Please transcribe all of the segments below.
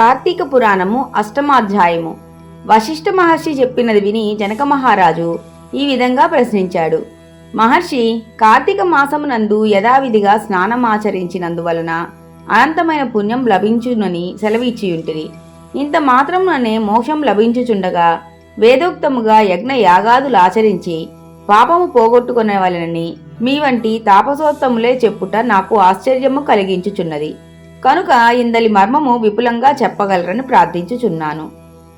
కార్తీక పురాణము అష్టమాధ్యాయము. వశిష్ఠ మహర్షి చెప్పినది విని జనక మహారాజు ఈ విధంగా ప్రశ్నించాడు. మహర్షి కార్తీక మాసమునందు యథావిధిగా స్నానమాచరించినందువలన అనంతమైన పుణ్యం లభించునని సెలవిచ్చియుంటిరి. ఇంత మాత్రముననే మోక్షం లభించుచుండగా వేదోక్తముగా యజ్ఞ యాగాదులు ఆచరించి పాపము పోగొట్టుకునేవలనని మీ వంటి తాపసోత్తములే చెప్పుట నాకు ఆశ్చర్యము కలిగించుచున్నది. కనుక ఇందలి మర్మము విపులంగా చెప్పగలరని ప్రార్థించుచున్నాను.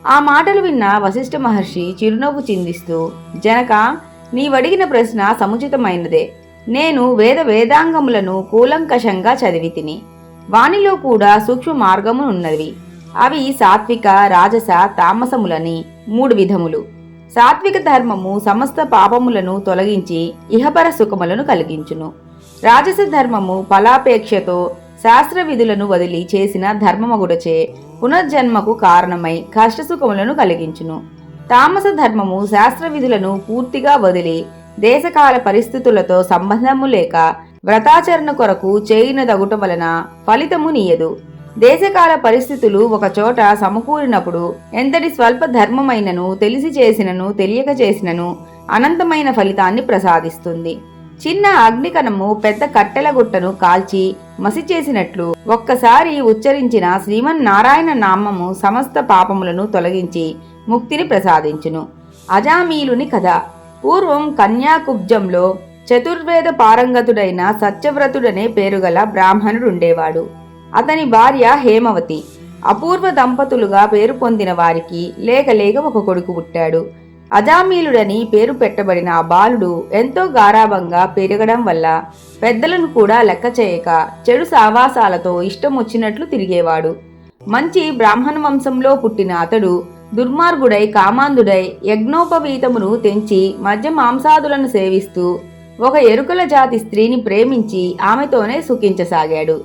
ఆ మాటలు విన్న వశిష్ఠ మహర్షి చిరునవ్వు చిందిస్తూ జనక నీవడిగిన ప్రశ్న సముచితమైనదే. నేను వేద వేదాంగములను కూలంకషంగా చదివి తిని వానిలో కూడా సూక్ష్మ మార్గము ఉన్నవి. అవి సాత్విక రాజస తామసములని మూడు విధములు. సాత్విక ధర్మము సమస్త పాపములను తొలగించి ఇహపర సుఖములను కలిగించును. రాజస ధర్మము ఫలాపేక్షతో శాస్త్ర విధులను వదిలి చేసిన ధర్మమగుడచే పునర్జన్మకు కారణమై కష్టసుఖములను కలిగించును. తామస ధర్మము శాస్త్ర విధులను పూర్తిగా వదిలి దేశకాల పరిస్థితులతో సంబంధము లేక వ్రతాచరణ కొరకు చేయినదగుట వలన ఫలితము నీయదు. దేశకాల పరిస్థితులు ఒకచోట సమకూరినప్పుడు ఎంతటి స్వల్ప ధర్మమైనను తెలిసి చేసినను తెలియక చేసినను అనంతమైన ఫలితాన్ని ప్రసాదిస్తుంది. చిన్న అగ్నికణము పెద్ద కట్టెల గుట్టను కాల్చి మసి చేసినట్లు ఒక్కసారి ఉచ్చరించిన శ్రీమన్నారాయణ నామము సమస్త పాపములను తొలగించి ముక్తిని ప్రసాదించును. అజామీలుని కథ. పూర్వం కన్యాకుబ్జంలో చతుర్వేద పారంగతుడైన సత్యవ్రతుడనే పేరుగల బ్రాహ్మణుడుండేవాడు. అతని భార్య హేమవతి. అపూర్వ దంపతులుగా పేరు పొందిన వారికి లేక లేక ఒక కొడుకు పుట్టాడు. అజామీలుడని పేరు పెట్టబడిన ఆ బాలుడు ఎంతో గారాభంగా పెరగడం వల్ల పెద్దలను కూడా లెక్క చేయక చెడు సావాసాలతో ఇష్టం వచ్చినట్లు తిరిగేవాడు. మంచి బ్రాహ్మణ వంశంలో పుట్టిన అతడు దుర్మార్గుడై కామాంధుడై యజ్ఞోపవీతమును తెంచి మధ్య మాంసాదులను సేవిస్తూ ఒక ఎరుకల జాతి స్త్రీని ప్రేమించి ఆమెతోనే సుఖించసాగాడు.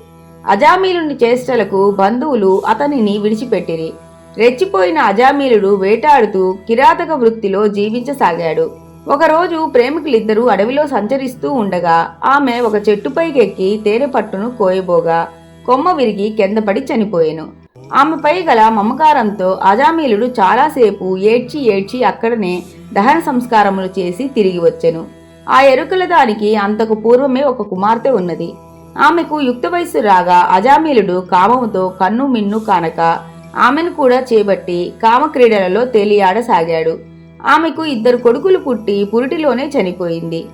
అజామీలుని చేష్టలకు బంధువులు అతనిని విడిచిపెట్టిరి. రెచ్చిపోయిన అజామీలుడు వేటాడుతూ కిరాతక వృత్తిలో జీవించసాగాడు. ఒకరోజు ప్రేమికులిద్దరూ అడవిలో సంచరిస్తూ ఉండగా ఆమె ఒక చెట్టుపైకెక్కి తేనె పట్టును కోయబోగా కొమ్మ విరిగి కిందపడి చనిపోయాను. ఆమెపై గల మమకారంతో అజామీలుడు చాలాసేపు ఏడ్చి ఏడ్చి అక్కడనే దహన సంస్కారములు చేసి తిరిగి వచ్చెను. ఆ ఎరుకల దానికి అంతకు పూర్వమే ఒక కుమార్తె ఉన్నది. ఆమెకు యుక్త వయస్సు రాగా అజామీలుడు కామముతో కన్ను మిన్ను కానక ఆమెను కూడా చేపట్టి కామక్రీడలలో తేలియాడసాగాడు. ఆమెకు ఇద్దరు కొడుకులు పుట్టి పురిటిలోనే చనిపోయింది.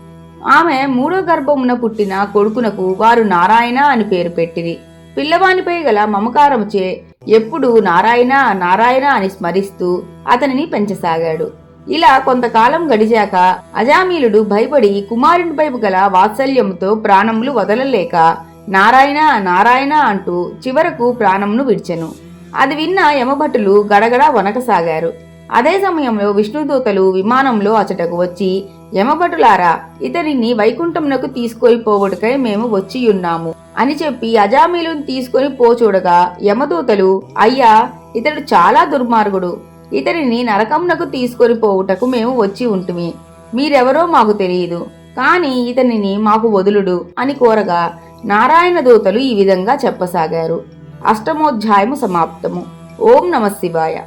ఆమె మూడో గర్భమున పుట్టిన కొడుకునకు వారు నారాయణ అని పేరు పెట్టిరి. పిల్లవానిపై గల మమకారముచే ఎప్పుడు నారాయణ నారాయణ అని స్మరిస్తూ అతనిని పెంచసాగాడు. ఇలా కొంతకాలం గడిచాక అజామీలుడు భయపడి కుమారునిపై గల వాత్సల్యముతో ప్రాణములు వదలలేక నారాయణ నారాయణ అంటూ చివరకు ప్రాణమును విడిచెను. అది విన్న యమభటులు గడగడ వనకసాగారు. అదే సమయంలో విష్ణుదూతలు విమానంలో అచటకు వచ్చి యమభటులారా ఇతనిని వైకుంఠంనకు తీసుకొని పోవటకై మేము వచ్చియున్నాము అని చెప్పి అజామీలుని తీసుకొని పోచూడగా యమదూతలు అయ్యా ఇతడు చాలా దుర్మార్గుడు ఇతనిని నరకమునకు తీసుకొని పోవుటకు మేము వచ్చి ఉంటుమి. మీరెవరో మాకు తెలియదు కాని ఇతనిని మాకు వదులుడు అని కోరగా నారాయణ దూతలు ఈ విధంగా చెప్పసాగారు. అష్టమోధ్యాయము సమాప్తము. ఓం నమ శివాయ.